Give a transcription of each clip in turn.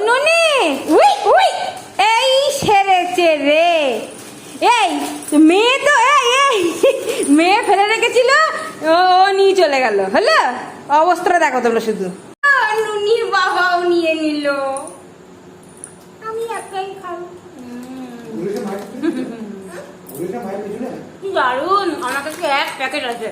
Noni we we এই সেরেছে রে। এই মেয়ে তো এই এই মেয়ে ফেলে রেখেছিল ও নিয়ে চলে গেল হলো? অবস্থাটা দেখো তোমরা শুধু। আহ, নুনি বাবাও নিয়ে নিল। আমি একাই খাব দারুণ আমার কাছে এক প্যাকেট আছে।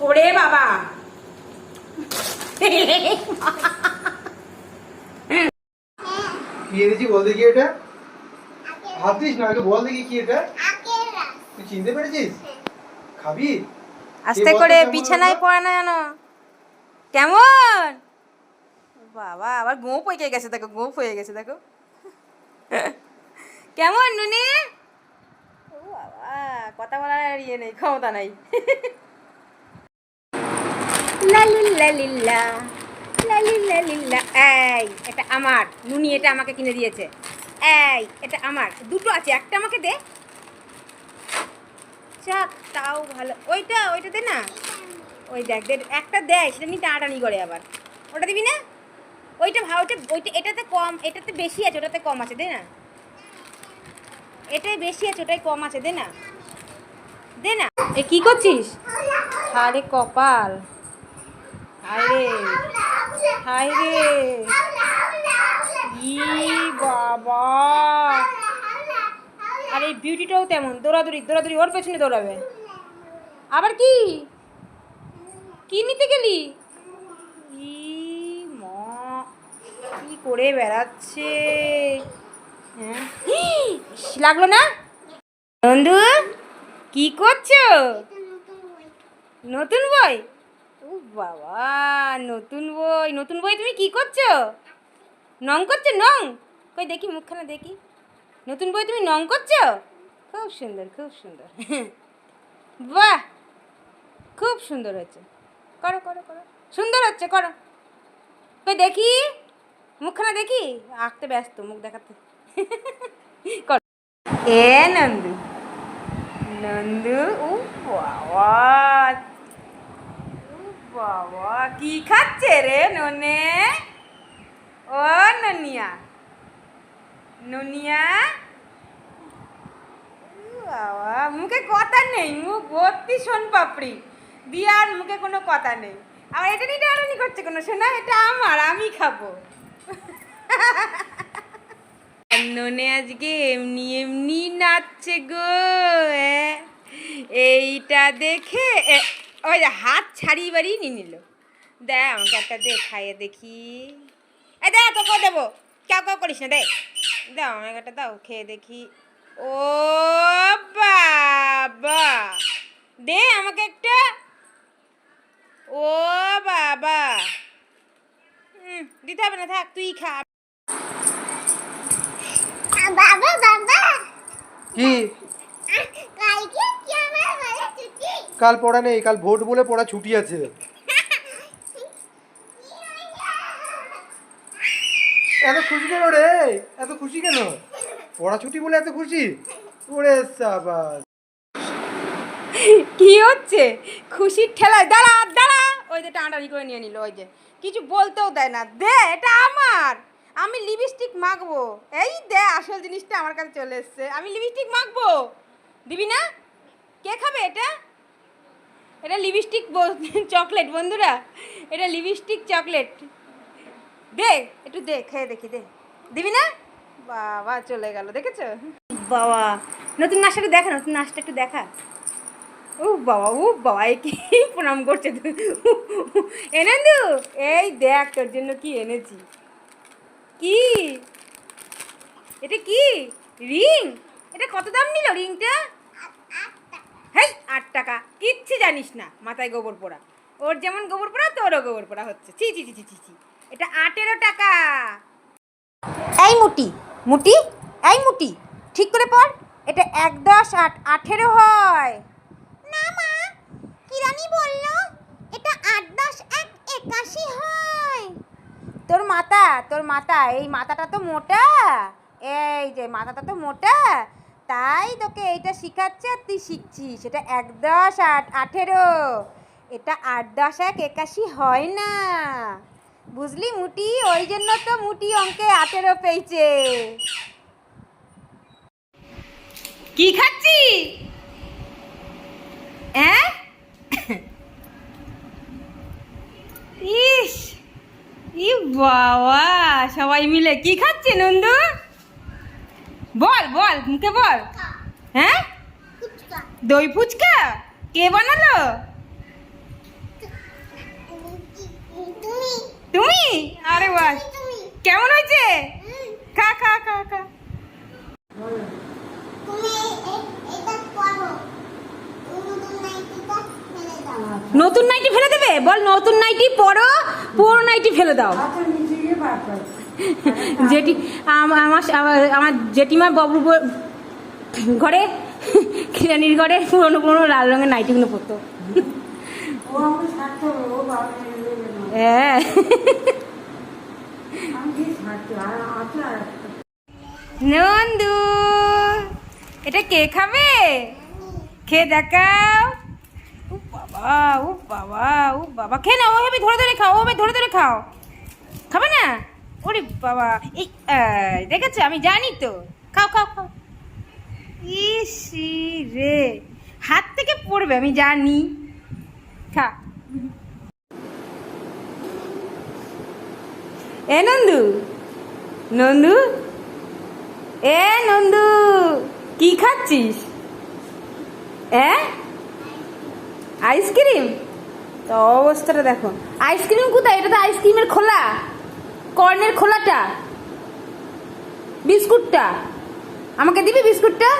ওরে বাবা। কি এনেছি বল দেখি এটা? হাত দিস না আগে বল দেখি কি এটা? তুই চিনতে পেরেছিস? খাবি? আস্তে করে বিছানায়? পড়ে না জানো কেমন? বাবা আবার গোপ হয়ে গেছে দেখো গোপ হয়ে গেছে দেখো। কেমন নুনি? বাবা কথা বলার আর ইয়ে নেই ক্ষমতা নাই। লালিল্লালিল্লা এই, এটা আমার। নুনি এটা আমাকে কিনে দিয়েছে। এই, এটা আমার। দুটো আছে, একটা আমাকে দে। যাক, তাও ভালো। ওইটা ওইটা দে না। ওই দেখ, দে, একটা দেয় সেটা নিয়ে টানাটানি করে আবার। ওটা দিবি না? ওইটা ভাও ওইটা ওইটা, এটাতে কম, এটাতে বেশি আছে, ওটাতে কম আছে, দে না। এটাই বেশি আছে, ওটাই কম আছে, দে না। দে না। এ, কি করছিস? আরে, কপাল। হায় রে হায় রে। ই বাবা। আর বিউটিটাও তেমন, দৌড়াদৌড়ি দৌড়াদৌড়ি, ওর পেছনে দৌড়াবে। আবার কি? কি নিতে গেলি? ই মা, কি করে বেড়াচ্ছে? হ্যাঁ। লাগল না? বন্ধু কি করছ? নতুন বই। ও বাবা, নতুন বই নতুন বই তুমি কি করছ? নং করছ? নং? কই দেখি, মুখখানা দেখি। নতুন বই তুমি নং করছ? খুব সুন্দর খুব সুন্দর। বাহ! খুব সুন্দর হচ্ছে করো করো করো। সুন্দর হচ্ছে, করো। কই দেখি, মুখখানা দেখি? আঁকতে ব্যস্ত, মুখ দেখাতে। করো। এ, নন্দু। নন্দু, ও বাবা বাবা, কি খাচ্ছে রে ননে? ও ননিয়া, নুনিয়া? বাবা, মুখে কথা নেই, মুখ ভর্তি শোন পাপড়ি। দিয়ে আর মুখে কোনো কথা নেই। আর এটা নিয়ে টানানি করছে কোনো? শোনা এটা আমার, আমি খাব। ননে আজকে এমনি এমনি নাচছে গো। এইটা দেখে ওই যে হাত ছাড়িয়ে বাড়ি নিয়ে নিল। দে আমাকে একটা দে খাইয়ে দেখি। এ দে তোকে দেবো। কেউ কেউ করিস না দে। দাও আমাকে একটা দাও খেয়ে দেখি। ও বাবা! দে আমাকে একটা। ও বাবা! হুম, দিতে হবে না থাক তুই খা। বাবা বাবা! কি কালকে কি আমার বলে ছুটি কাল পড়া নেই, কাল ভোট বলে পড়া ছুটি আছে। এত খুশি কেন রে? এত খুশি কেন? পড়া ছুটি বলে এত খুশি? ওরে সাবাস। কি হচ্ছে? খুশির ঠেলায়, দাঁড়া দাঁড়া। ওই যে টানাটানি করে নিয়ে নিল, ওই যে। কিছু বলতেও দেয় না। দে, এটা আমার। আমি লিপস্টিক মাখবো। এই দে, আসল জিনিসটা আমার কাছে চলে এসছে। আমি লিপস্টিক মাখবো। দিবি না? কে খাবে এটা? এটা লিপস্টিক চকলেট, বন্ধুরা। এটা লিপস্টিক চকলেট। দে, একটু দে, খেয়ে দেখি, দে। দিবি না? বাবা, চলে গেল, দেখেছ? বাবা, নতুন নাচটা দেখা, নতুন নাচটা একটু দেখা। ও বাবা ও বাবা, এ কি প্রণাম করছে এনেন্দু এই দেখ, তোর জন্য কি এনেছি। কি? এটা কি? রিং? এটা কত দাম নিল, রিংটা? হেই আট টাকা। কিচ্ছু জানিস না মাথায় গোবর পোড়া। ওর যেমন গোবর পোড়া তোরও গোবর পোড়া হচ্ছে। ছি ছি ছি ছি ছি এটা আটেরো টাকা। এই মুটি মুটি এই মুটি ঠিক করে পড় এটা এক দশ আট আঠেরো হয়। না মা কিরানি বলল এটা আট দশ এক একাশি হয়। তোর মাথা তোর মাথা এই মাথাটা তো মোটা। এই যে মাথাটা তো মোটা। তাই তোকে এইটা শিখাচ্ছে আর তুই শিখছিস। এটা এক দশ আট, আঠেরো। এটা আট দশ এক, একাশি হয় না। বুঝলি মুটি? ওই জন্য তো মুটি অঙ্কে আঠেরো পেয়েছে। কি খাচ্ছি? ইস! ই বাবা! সবাই মিলে কি খাচ্ছে, নন্দু? বল বল মুখে বল। হ্যাঁ? দই ফুচকা? কে বানালো? তুমি? তুমি আরে বাস তুমি কেমন হয়েছে? খা খা খা খা। নতুন নাইটিটা ফেলে দাও। নতুন নাইটি ফেলে দেবে? বল নতুন নাইটি পরো পুরো নাইটি ফেলে দাও। জেঠি আমার আমার- আমার জেঠিমার বাবু ব- ঘরে কিরানির ঘরে পুরোনো পুরোনো লাল রঙের নাইটিগুলো পরতো। হ্যাঁ। নন্দু এটা কে খাবে? খেয়ে দেখাও। ও বাবা ও বাবা ও বাবা। খেয়ে না ওভাবে ধরে ধরে খাও ওভাবে ধরে ধরে খাও। খাবে না? ওরে বাবা, এই দেখেছ? আমি জানি তো। খাও খাও খাও। ইসি রে, হাত থেকে পড়বে, আমি জানি। খা। এ নন্দু নন্দু, এ নন্দু, কি খাচ্ছিস? এ? Ice cream? তো অবস্থাটা দেখো। আইসক্রিম কোথায়? এটা তো আইসক্রিমের খোলা। কর্নের খোলাটা? বিস্কুটটা? আমাকে দিবি বিস্কুটটা?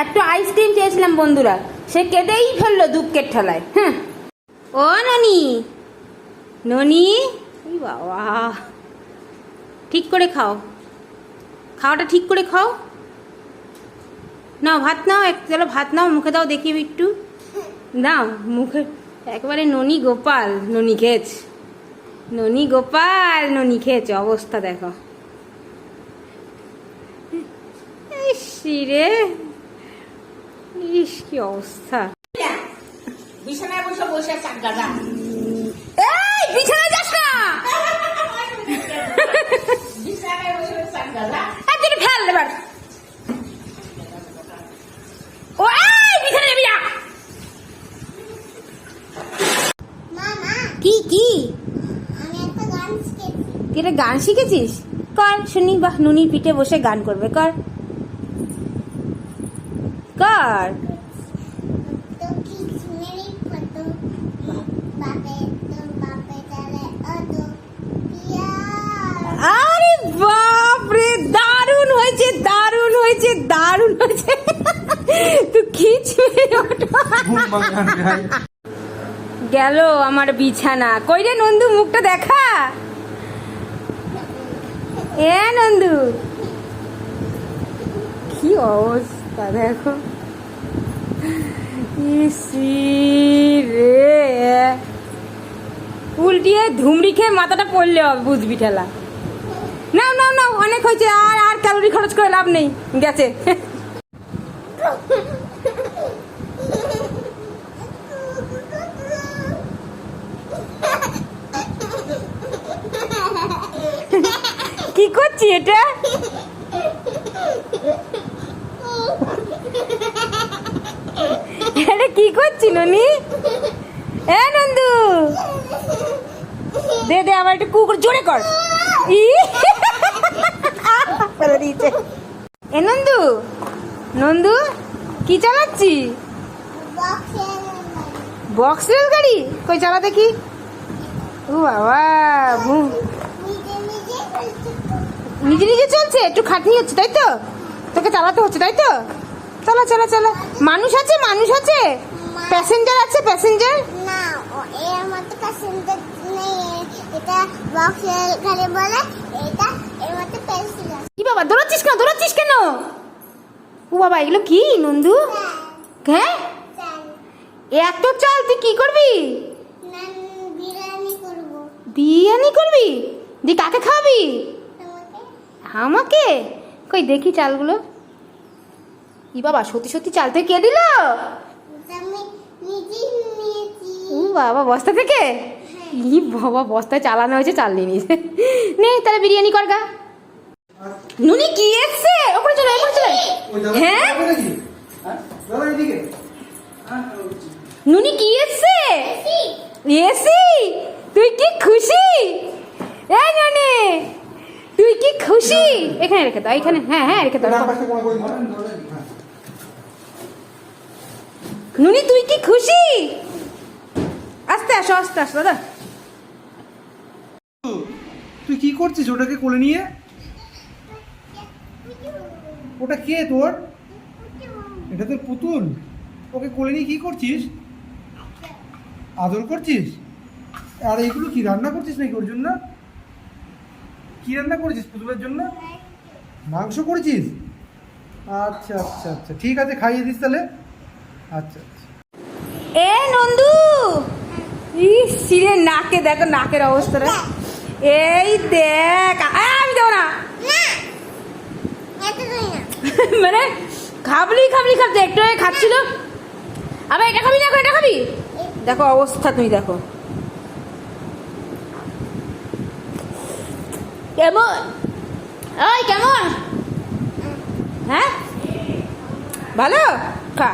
একটু আইসক্রিম চেয়েছিলাম বন্ধুরা। সে কেটেই ফেলল দুঃখের ঠেলায়। হ্যাঁ ও ননি? ননি? বাবা। ঠিক করে খাও। খাওয়াটা ঠিক করে খাও। নাও, ভাত নাও, এক চলো ভাত নাও, মুখে দাও, দেখি একটু। দাও মুখে একবারে ননি গোপাল, ননি খেয়েছ ননি গোপাল ননি খেয়েছে অবস্থা দেখো। রে ইস কি অবস্থা। বিছানায় বসে বসে চাক গাদা এই বিছানায় যাস না। বিছানায় বসে চাক গাদা একদিন ফেল এবার ও এই বিছানায় যাবি না মামা কি কি আমি একটা গান শিখেছি তুই একটা গান শিখেছিস? কর শুনি বাহ নুনির পিঠে বসে গান করবে কর। কর। আরে বাপ রে দারুণ হয়েছে দারুণ হয়েছে দারুণ হয়েছে। তুই খিচ গেল আমার বিছানা। কই রে নন্দু মুখটা দেখা? এ নন্দু। কি অবস্থা দেখো। রে। উল্টিয়ে ধুমড়ি খেয়ে মাথাটা পড়লে হবে বুঝবি ঠেলা। নাও নাও নাও, অনেক হয়েছে, আর আর ক্যালোরি খরচ করে লাভ নেই। গেছে। কি করছি এটা? এটা কি করছি ননি? এ নন্দু! দে দে, আবার একটু কুকুর জোরে কর। ই! এ নন্দু! নন্দু, কি চালাচ্ছি? বক্স গাড়ি কই চালা দেখি। ও বাবা নিজে নিজে চলছে একটু খাটনি হচ্ছে তাই তো? তোকে চালাতে হচ্ছে তাই তো? চলো চলো চলো। মানুষ আছে মানুষ আছে? প্যাসেঞ্জার আছে প্যাসেঞ্জার না এর মতো প্যাসেঞ্জার নেই। এটা বক্সের গাড়ি বলে এটা এর মতো প্যাসেঞ্জার কি বাবা দৌড়াচ্ছিস কেন? দৌড়াচ্ছিস কেন? ও বাবা এগুলো কি নন্দু? হ্যাঁ? এত চাল তুই কি করবি? বিরিয়ানি করব। বিরিয়ানি করবি? দি কাকে খাওয়াবি? আমাকে? কই দেখি চালগুলো। ই বাবা সত্যি সত্যি চাল থেকে কে দিল? ও বাবা বস্তা থেকে? হ্যাঁ। ই বাবা বস্তায় চালানো হয়েছে চাল নিয়ে নিয়েছে। নে তাহলে বিরিয়ানি কর গা। নুনি কি এসছে? ওপরে চলে ওপরে চলে। হ্যাঁ? হ্যাঁ? এদিকে। নুনি কি এসছে? এসি? তুই কি খুশি? এই নুনি। তুই কি খুশি? এখানে রেখে দাও এখানে হ্যাঁ হ্যাঁ রেখে দাও। হ্যাঁ। নুনি তুই কি খুশি? আস্তে আসো আস্তে আসো দাদা। তুই কি করছিস ওটাকে কোলে নিয়ে? ওটা কে তোর? এটা তোর পুতুল। ওকে কোলে নিয়ে কি করছিস? আদর করছিস? আর এগুলো কি রান্না করছিস নাকি ওর জন্য? কি রান্না করেছিস পুতুলের জন্য? মাংস করেছিস? আচ্ছা আচ্ছা আচ্ছা ঠিক আছে খাইয়ে দিস তাহলে। আচ্ছা আচ্ছা। এ নন্দু! ই সিরে নাকে দেখো নাকের অবস্থাটা এই দেখ আ, আমি দেবো না। তুই মানে খাবলি খাবলি খাবতে একটু আগে খাচ্ছিল। আবার এটা খাবি দেখো এটা খাবি? দেখো অবস্থা তুমি দেখো। কেমন? ওই, কেমন? হ্যাঁ? ভালো? খা।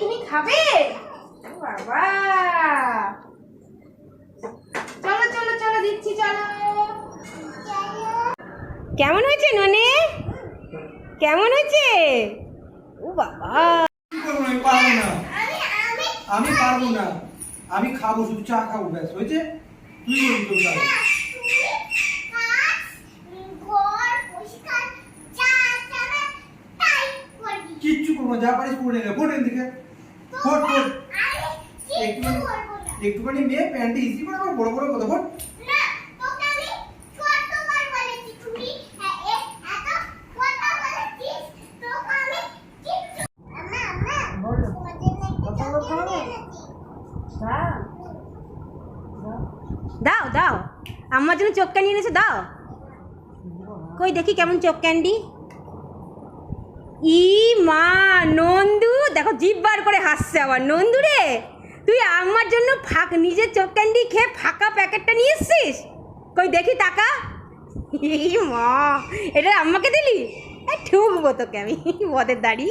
তুমি খাবে? বাবা। চলো চলো চলো, দিচ্ছি, চলো। কেমন হয়েছে, ননে? কেমন হয়েছে? ও বাবা। কি করব না, আমি পারব না। আমি আমি আমি পারব না। আমি খাব শুধু চা খাব ব্যাস। হয়েছে? তুই করবি তোর কিচ্ছু করব না, যা পারিস করে নে ফোট এদিকে। ফোট ফোট আমি কিচ্ছু করব না। একটুখানি মেয়ে প্যান্টে ইজি করে বড় বড় কথা ফোট না তোকে আমি কতবার বলেছি তুমি এ- এ- এত কথা বলেছিস তোকে আমি কিচ্ছু আম্মা আম্মা বলো। তোমাদের না একটা কথা বলো, চকলেট খাও। এনেছি দাও দাও। আমার জন্য চোখ ক্যান্ডি এনেছো, দাও। কই দেখি কেমন চোখ ক্যান্ডি ই মা, নন্দু, দেখো জিভ বার করে হাসছে আবার। নন্দু রে, তুই আমার জন্য ফাঁক, নিজের চোখ ক্যান্ডি খেয়ে ফাঁকা প্যাকেটটা নিয়ে এসছিস? কই দেখি টাকা ই মা, এটা আম্মাকে দিলি? ঠুকবো তোকে আমি, বদের দাড়ি।